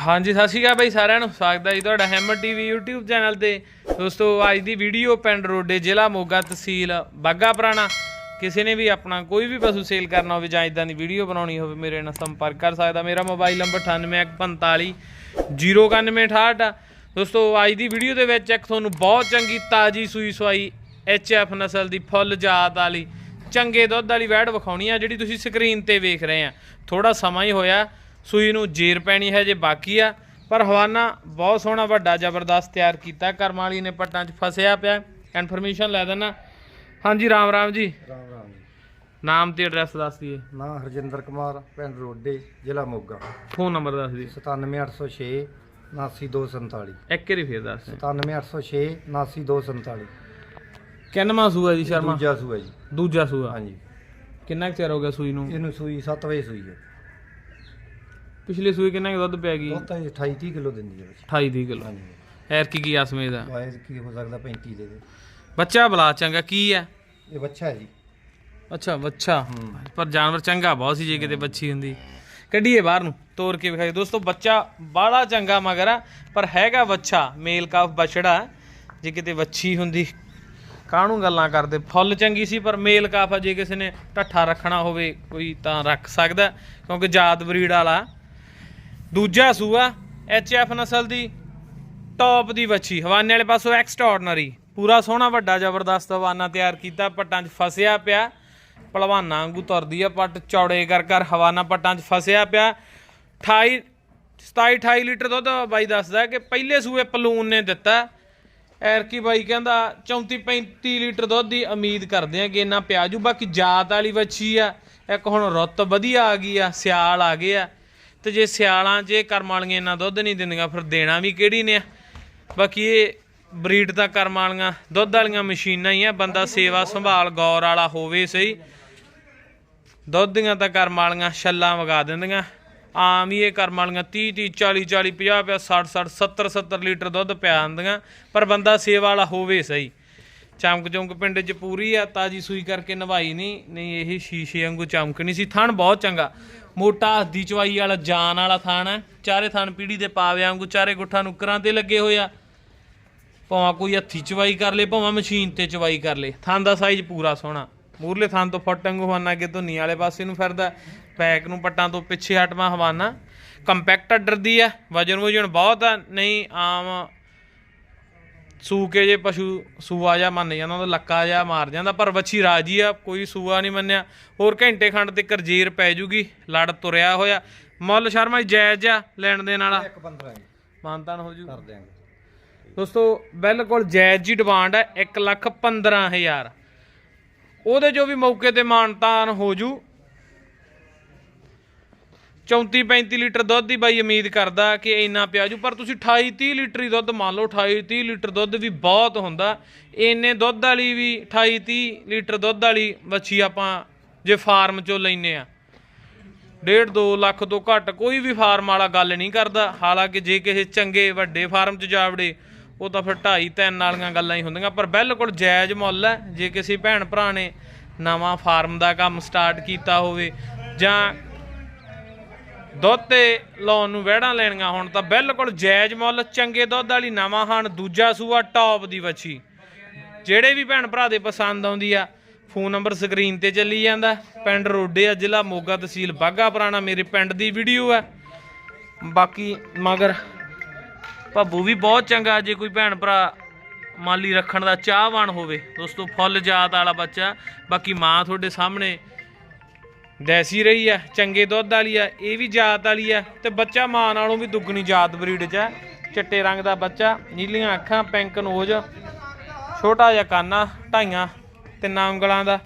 ਹਾਂਜੀ, ਸਤਿ ਸ਼੍ਰੀ ਅਕਾਲ ਬਾਈ ਸਾਰਿਆਂ ਨੂੰ। ਸਵਾਗਤ ਹੈ ਜੀ ਤੁਹਾਡਾ ਹੈਮਰ ਟੀਵੀ YouTube ਚੈਨਲ ਤੇ। ਦੋਸਤੋ, ਅੱਜ ਦੀ ਵੀਡੀਓ ਪਿੰਡ ਰੋਡੇ, ਜ਼ਿਲ੍ਹਾ ਮੋਗਾ ਤਹਿਸੀਲ ਬਾਗਾ ਪੁਰਾਣਾ। ਕਿਸੇ ਨੇ ਵੀ ਆਪਣਾ ਕੋਈ ਵੀ ਪਸ਼ੂ ਸੇਲ ਕਰਨਾ ਹੋਵੇ ਜਾਂ ਇਦਾਂ ਦੀ ਵੀਡੀਓ ਬਣਾਉਣੀ ਹੋਵੇ, ਮੇਰੇ ਨਾਲ ਸੰਪਰਕ ਕਰ ਸਕਦਾ। ਮੇਰਾ ਮੋਬਾਈਲ ਨੰਬਰ 9845 09168 ਆ। ਦੋਸਤੋ, ਅੱਜ ਦੀ ਵੀਡੀਓ ਦੇ ਵਿੱਚ ਇੱਕ ਤੁਹਾਨੂੰ ਬਹੁਤ ਚੰਗੀ ਤਾਜੀ ਸੂਈ ਸਵਾਈ ਐਚਐਫ ਨਸਲ ਦੀ ਫੁੱਲ ਜਾਤ ਵਾਲੀ, ਚੰਗੇ ਦੁੱਧ ਵਾਲੀ ਵੈੜ ਵਿਖਾਉਣੀ ਆ, ਜਿਹੜੀ ਤੁਸੀਂ ਸਕਰੀਨ ਤੇ ਵੇਖ ਰਹੇ ਆ। ਥੋੜਾ ਸਮਾਂ ਹੀ ਹੋਇਆ। ਸੂਈ ਨੂੰ ਜੇਰ ਪੈਣੀ ਹੈ ਜੇ ਬਾਕੀ ਆ। ਪਰ ਹਵਾਨਾ ਬਹੁਤ ਸੋਹਣਾ ਵੱਡਾ ਜ਼ਬਰਦਸਤ ਤਿਆਰ ਕੀਤਾ। ਕਰਮ ਵਾਲੀ ਨੇ ਪੱਟਾਂ 'ਚ ਫਸਿਆ ਪਿਆ। ਇਨਫੋਰਮੇਸ਼ਨ ਲੈ ਦੇਣਾ ਹਾਂਜੀ ਰਾਮ ਰਾਮ ਜੀ। ਰਾਮ ਰਾਮ ਜੀ। ਨਾਮ ਤੇ ਐਡਰੈਸ ਦੱਸ ਦਈਏ। ਨਾਂ ਹਰਜਿੰਦਰ ਕੁਮਾਰ ਪਿੰਡ ਰੋਡੇ ਜ਼ਿਲ੍ਹਾ ਮੋਗਾ। ਫੋਨ ਨੰਬਰ ਦੱਸ ਦਈਏ। 97806 79247 ਇੱਕ ਵਾਰੀ ਫੇਰ ਦੱਸ 97806 79247 ਕਿੰਨਵਾਂ ਸੂਆ ਜੀ ਸ਼ਰਮਾ? ਦੂਜਾ ਸੂਆ ਜੀ। ਦੂਜਾ ਸੂਆ। ਹਾਂਜੀ। ਕਿੰਨਾ ਕੁ ਚਿਰ ਹੋ ਗਿਆ ਸੂਈ ਨੂੰ? ਇਹਨੂੰ ਸੂਈ 7 ਵਜੇ ਸੂਈ ਹੈ। ਪਿਛਲੇ ਸੂਈ ਕਿੰਨਾ ਕੁ ਦੁੱਧ ਪਿਆ ਗਈ ਉਹ ਤਾਂ 28 30 ਕਿਲੋ ਦਿੰਦੀ ਹੈ ਬੱਚੀ। 28 ਦੀ ਕਿਲੋ। ਹਾਂਜੀ। ਐਰ ਕੀ ਕੀ ਆਸਮੇ ਦਾ ਵਾਇਸ ਕੀ ਹੋ ਸਕਦਾ 35 ਦੇ ਦੇ। ਬੱਚਾ ਬਲਾ ਚੰਗਾ ਕੀ ਹੈ? ਇਹ ਬੱਚਾ ਹੈ ਜੀ। ਅੱਛਾ ਬੱਚਾ। ਪਰ ਜਾਨਵਰ ਚੰਗਾ ਬਹੁਤ ਸੀ ਜੇ ਕਿਤੇ ਬੱਚੀ ਹੁੰਦੀ। ਕੱਢੀਏ ਬਾਹਰ ਨੂੰ ਤੋੜ ਕੇ ਵਿਖਾਈ ਦੋਸਤੋ ਬੱਚਾ ਬਾਹਲਾ ਚੰਗਾ ਮਗਰ ਆ ਪਰ ਹੈਗਾ ਬੱਚਾ ਮੇਲ ਕਾਫ ਬਛੜਾ ਜੇ ਕਿਤੇ ਵੱਛੀ ਹੁੰਦੀ। ਕਾਹਨੂੰ ਗੱਲਾਂ ਕਰਦੇ? ਫੁੱਲ ਚੰਗੀ ਸੀ ਪਰ ਮੇਲ ਕਾਫ ਆ ਜੇ ਕਿਸੇ ਨੇ ਢੱਠਾ ਰੱਖਣਾ ਹੋਵੇ ਕੋਈ ਤਾਂ ਰੱਖ ਸਕਦਾ ਕਿਉਂਕਿ ਜਾਤ ਬਰੀਡ ਵਾਲਾ। ਦੂਜਾ ਸੂਆ ਐਫ ਨਸਲ ਦੀ ਟੌਪ ਦੀ ਵੱਛੀ, ਹਵਾਨੇ ਵਾਲੇ ਪਾਸੋਂ ਐਕਸਟਰਾordinary ਪੂਰਾ ਸੋਹਣਾ, ਵੱਡਾ, ਜ਼ਬਰਦਸਤ ਹਵਾਨਾ ਤਿਆਰ ਕੀਤਾ, ਪੱਟਾਂ 'ਚ ਫਸਿਆ ਪਿਆ। ਪਹਿਲਵਾਨਾਂ ਵਾਂਗੂ ਤੁਰਦੀ ਆ ਪੱਟ, ਚੌੜੇ ਕਰ ਕਰ ਹਵਾਨਾ ਪੱਟਾਂ 'ਚ ਫਸਿਆ ਪਿਆ। 28 27 28 ਲੀਟਰ ਦੁੱਧ ਬਾਈ ਦੱਸਦਾ ਕਿ ਪਹਿਲੇ ਸੂਏ ਪਲੂਨ ਨੇ ਦਿੱਤਾ। ਐਰਕੀ ਬਾਈ ਕਹਿੰਦਾ 34 35 ਲੀਟਰ ਦੁੱਧ ਦੀ ਉਮੀਦ ਕਰਦੇ ਆ ਕਿ ਇੰਨਾ ਪਿਆਜੂ ਬਾਕੀ ਜਾਤ ਵਾਲੀ ਵੱਛੀ ਆ, ਇੱਕ ਹੁਣ ਰੁੱਤ ਵਧੀਆ ਆ ਗਈ ਆ, ਸਿਆਲ ਆ ਗਏ ਆ। ਤੇ ਜੇ ਸਿਆਲਾਂ 'ਚ ਇਹ ਕਰਮ ਵਾਲੀਆਂ ਇੰਨਾ ਦੁੱਧ ਨਹੀਂ ਦਿੰਦੀਆਂ, ਫਿਰ ਦੇਣਾ ਵੀ ਕਿਹੜੀ ਨੇ ਬਾਕੀ ਇਹ ਬਰੀਡ ਤਾਂ ਕਰਮ ਵਾਲੀਆਂ, ਦੁੱਧ ਵਾਲੀਆਂ ਮਸ਼ੀਨਾਂ ਹੀ ਆ, ਬੰਦਾ ਸੇਵਾ ਸੰਭਾਲ, ਗੌਰ ਵਾਲਾ ਹੋਵੇ ਸਹੀ। ਦੁੱਧ ਦੀਆਂ ਤਾਂ ਕਰਮ ਵਾਲੀਆਂ ਛੱਲਾਂ ਵਗਾ ਦਿੰਦੀਆਂ। ਆਮ ਹੀ ਇਹ ਕਰਮ ਵਾਲੀਆਂ 30 30 40 40 50 ਪਿਆ 60 60 70 70 ਲੀਟਰ ਦੁੱਧ ਪਿਆ ਦਿੰਦੀਆਂ, ਪਰ ਬੰਦਾ ਸੇਵਾ ਵਾਲਾ ਹੋਵੇ ਸਹੀ। ਚਮਕ ਚਮਕ ਪਿੰਡ 'ਚ ਪੂਰੀ ਆ, ਤਾਜੀ ਸੂਈ ਕਰਕੇ ਨਵਾਈ ਨਹੀਂ ਨਹੀਂ ਇਹ ਸ਼ੀਸ਼ੇ ਵਾਂਗੂ ਚਮਕਣੀ ਸੀ, ਥਣ ਬਹੁਤ ਚੰਗਾ। ਮੋਟਾ ਹੱਦੀ ਚਵਾਈ ਵਾਲਾ ਜਾਨ ਵਾਲਾ ਥਣ ਹੈ। ਚਾਰੇ ਥਣ ਪੀੜੀ ਦੇ ਪਾਵੇ ਵਾਂਗੂ ਚਾਰੇ ਗੁੱਠਾਂ ਨੁਕਰਾਂ ਤੇ ਲੱਗੇ ਹੋਏ ਆ। ਭਾਵੇਂ ਕੋਈ ਹੱਥੀ ਚਵਾਈ ਕਰ ਲੇ, ਭਾਵੇਂ ਮਸ਼ੀਨ ਤੇ ਚਵਾਈ ਕਰ ਲੇ। ਥਣ ਦਾ ਸਾਈਜ਼ ਪੂਰਾ ਸੋਹਣਾ। ਮੂਰਲੇ ਥਣ ਤੋਂ ਫੁੱਟ ਵਾਂਗੂ ਹਵਾਨਾ ਅੱਗੇ ਧੁੰਨੀ ਵਾਲੇ ਪਾਸੇ ਨੂੰ ਫਿਰਦਾ ਪੈਕ ਨੂੰ ਪੱਟਾਂ ਤੋਂ ਪਿੱਛੇ ਹਟਵਾ ਹਵਾਨਾ। ਕੰਪੈਕਟ ਅੱਡਰ ਦੀ ਆ ਵਜਨ ਵਜਨ ਬਹੁਤ ਆ ਨਹੀਂ, ਆਮ ਸੂਕੇ ਜੇ ਪਸ਼ੂ ਸੂਆ ਜਾਂ ਮੰਨ ਜਾਂਦਾ ਉਹਦਾ ਲੱਕਾ ਜਾਂ ਮਾਰ ਜਾਂਦਾ ਪਰ ਵੱਛੀ ਰਾਜੀ ਆ ਕੋਈ ਸੂਆ ਨਹੀਂ ਮੰਨਿਆ। ਹੋਰ ਘੰਟੇ ਖੰਡ ਤੇ ਕਰਜੀਰ ਪੈ ਜੂਗੀ ਲੜ ਤੁਰਿਆ ਹੋਇਆ। ਮੁੱਲ ਸ਼ਰਮਾ ਜਾਇਜ਼ ਆ ਲੈਣ ਦੇਣ ਵਾਲਾ। ਇੱਕ 15 ਜੀ। ਮਾਨਤਾਨ ਹੋ ਜੂ। ਕਰ ਦਿਆਂਗੇ। ਦੋਸਤੋ ਬਿਲਕੁਲ ਜਾਇਜ਼ ਜੀ ਡਿਮਾਂਡ ਹੈ 1 ਲੱਖ 15000 ਉਹਦੇ ਜੋ ਵੀ ਮੌਕੇ ਤੇ ਮਾਨਤਾਨ ਹੋ ਜੂ 34 35 ਲੀਟਰ ਦੁੱਧ ਦੀ ਬਾਈ ਉਮੀਦ ਕਰਦਾ ਕਿ ਇੰਨਾ ਪਿਆ ਜੂ ਪਰ ਤੁਸੀਂ 28 30 ਲੀਟਰ ਹੀ ਦੁੱਧ ਮੰਨ ਲਓ 28 30 ਲੀਟਰ ਦੁੱਧ ਵੀ ਬਹੁਤ ਹੁੰਦਾ। ਇੰਨੇ ਦੁੱਧ ਵਾਲੀ ਵੀ 28 30 ਲੀਟਰ ਦੁੱਧ ਵਾਲੀ ਵੱਛੀ ਆਪਾਂ ਜੇ ਫਾਰਮ ਚੋਂ ਲੈਨੇ ਆ ਡੇਢ 2 ਲੱਖ ਤੋਂ ਘੱਟ ਕੋਈ ਵੀ ਫਾਰਮ ਵਾਲਾ ਗੱਲ ਨਹੀਂ ਕਰਦਾ। ਹਾਲਾਂਕਿ ਜੇ ਕਿਸੇ ਚੰਗੇ ਵੱਡੇ ਫਾਰਮ 'ਚ ਜਾਵੜੇ ਉਹ ਤਾਂ ਫਿਰ 2.5 3 ਵਾਲੀਆਂ ਗੱਲਾਂ ਹੀ ਹੁੰਦੀਆਂ। ਪਰ ਬਿਲਕੁਲ ਜਾਇਜ਼ ਮੁੱਲ ਹੈ। ਜੇ ਕਿਸੇ ਭੈਣ ਭਰਾ ਨੇ ਨਵਾਂ ਫਾਰਮ ਦਾ ਕੰਮ ਸਟਾਰਟ ਕੀਤਾ ਹੋਵੇ ਜਾਂ ਦੁੱਧ ਤੇ ਲਾਉਣ ਨੂੰ ਵਹਿੜਾਂ ਲੈਣੀਆਂ ਹੁਣ ਤਾਂ ਬਿਲਕੁਲ ਜਾਇਜ਼ ਮੁੱਲ, ਚੰਗੇ ਦੁੱਧ ਵਾਲੀ ਨਵਾਂ ਹਨ ਦੂਜਾ ਸੂਆ ਟੌਪ ਦੀ ਵੱਛੀ। ਜਿਹੜੇ ਵੀ ਭੈਣ ਭਰਾ ਦੇ ਪਸੰਦ ਆਉਂਦੀ ਆ ਫੋਨ ਨੰਬਰ ਸਕਰੀਨ ਤੇ ਚੱਲੀ ਜਾਂਦਾ। ਪਿੰਡ ਰੋਡੇ ਆ, ਜ਼ਿਲ੍ਹਾ ਮੋਗਾ ਤਹਿਸੀਲ ਬਾਗਾ ਪੁਰਾਣਾ ਮੇਰੇ ਪਿੰਡ ਦੀ ਵੀਡੀਓ ਆ। ਬਾਕੀ ਮਗਰ ਭਾਬੂ ਵੀ ਬਹੁਤ ਚੰਗਾ, ਜੇ ਕੋਈ ਭੈਣ ਭਰਾ ਮਾਲੀ ਰੱਖਣ ਦਾ ਚਾਹਵਾਨ ਹੋਵੇ। ਦੋਸਤੋ, ਫੁੱਲ ਜਾਤ ਵਾਲਾ ਬੱਚਾ। ਬਾਕੀ ਮਾਂ ਤੁਹਾਡੇ ਸਾਹਮਣੇ ਦੇਸੀ ਰਹੀ ਆ, ਚੰਗੇ ਦੁੱਧ ਵਾਲੀ ਆ, ਇਹ ਵੀ ਜਾਤ ਵਾਲੀ ਆ, ਤੇ ਬੱਚਾ ਮਾਂ ਨਾਲੋਂ ਵੀ ਦੁੱਗਣੀ ਜਾਤ ਬਰੀਡ 'ਚ ਆ। ਚਿੱਟੇ ਰੰਗ ਦਾ ਬੱਚਾ, ਨੀਲੀਆਂ ਅੱਖਾਂ, ਪਿੰਕ ਨੋਜ਼, ਛੋਟਾ ਜਿਹਾ ਕਾਨਾ ਢਾਈਆਂ, ਤਿੰਨਾਂ ਉਂਗਲਾਂ ਦਾ।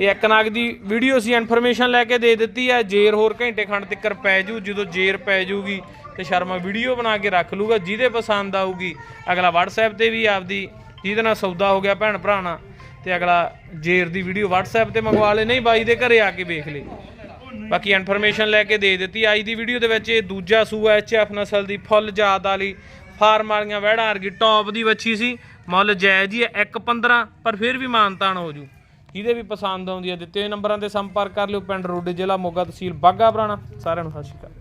ਇਹ ਇੱਕ ਨਾਗ ਦੀ ਵੀਡੀਓ ਸੀ ਇਨਫੋਰਮੇਸ਼ਨ ਲੈ ਕੇ ਦੇ ਦਿੱਤੀ ਹੈ ਜੇਰ ਹੋਰ ਘੰਟੇ ਖੰਡ ਤੱਕ ਪੈ ਜੂ, ਜਦੋਂ ਜੇਰ ਪੈ ਜੂਗੀ, ਤੇ ਸ਼ਰਮਾ ਵੀਡੀਓ ਬਣਾ ਕੇ ਰੱਖ ਲੂਗਾ, ਜਿਹਦੇ ਪਸੰਦ ਆਊਗੀ। ਅਗਲਾ WhatsApp ਤੇ ਵੀ ਆਪਦੀ, ਜਿਹਦੇ ਨਾਲ ਸੌਦਾ ਹੋ ਗਿਆ ਭੈਣ ਭਰਾ ਨਾਲ। ਤੇ ਅਗਲਾ ਜੇਰ ਦੀ ਵੀਡੀਓ WhatsApp ਤੇ ਮੰਗਵਾ ਲੇ, ਨਹੀਂ ਬਾਈ ਦੇ ਘਰੇ ਆ ਕੇ ਵੇਖ ਲੇ। ਬਾਕੀ ਇਨਫੋਰਮੇਸ਼ਨ ਲੈ ਕੇ ਦੇ ਦਿੱਤੀ। ਅੱਜ ਦੀ ਵੀਡੀਓ ਦੇ ਵਿੱਚ ਇਹ ਦੂਜਾ ਸੂਆ ਐਚਐਫ ਨਸਲ ਦੀ ਫੁੱਲ ਜਾਤ ਵਾਲੀ ਫਾਰਮ ਵਾਲੀਆਂ ਵਹਿੜਾਂ ਵਰਗੀ ਟੌਪ ਦੀ ਵੱਛੀ ਸੀ। ਮੁੱਲ ਜਾਇਜ਼ ਹੀ ਹੈ 1.15 ਪਰ ਫਿਰ ਵੀ ਮਾਨਤਾਨ ਹੋ ਜੂ। ਜਿਹਦੇ ਵੀ ਪਸੰਦ ਆਉਂਦੀ ਹੈ, ਦਿੱਤੇ ਨੰਬਰਾਂ ਤੇ ਸੰਪਰਕ ਕਰ ਲਿਓ। ਪਿੰਡ ਰੋਡੇ ਜ਼ਿਲ੍ਹਾ ਮੋਗਾ ਤਹਿਸੀਲ ਬਾਗਾ ਪੁਰਾਣਾ। ਸਾਰਿਆਂ ਨੂੰ ਸਤਿ ਸ਼੍ਰੀ ਅਕਾਲ।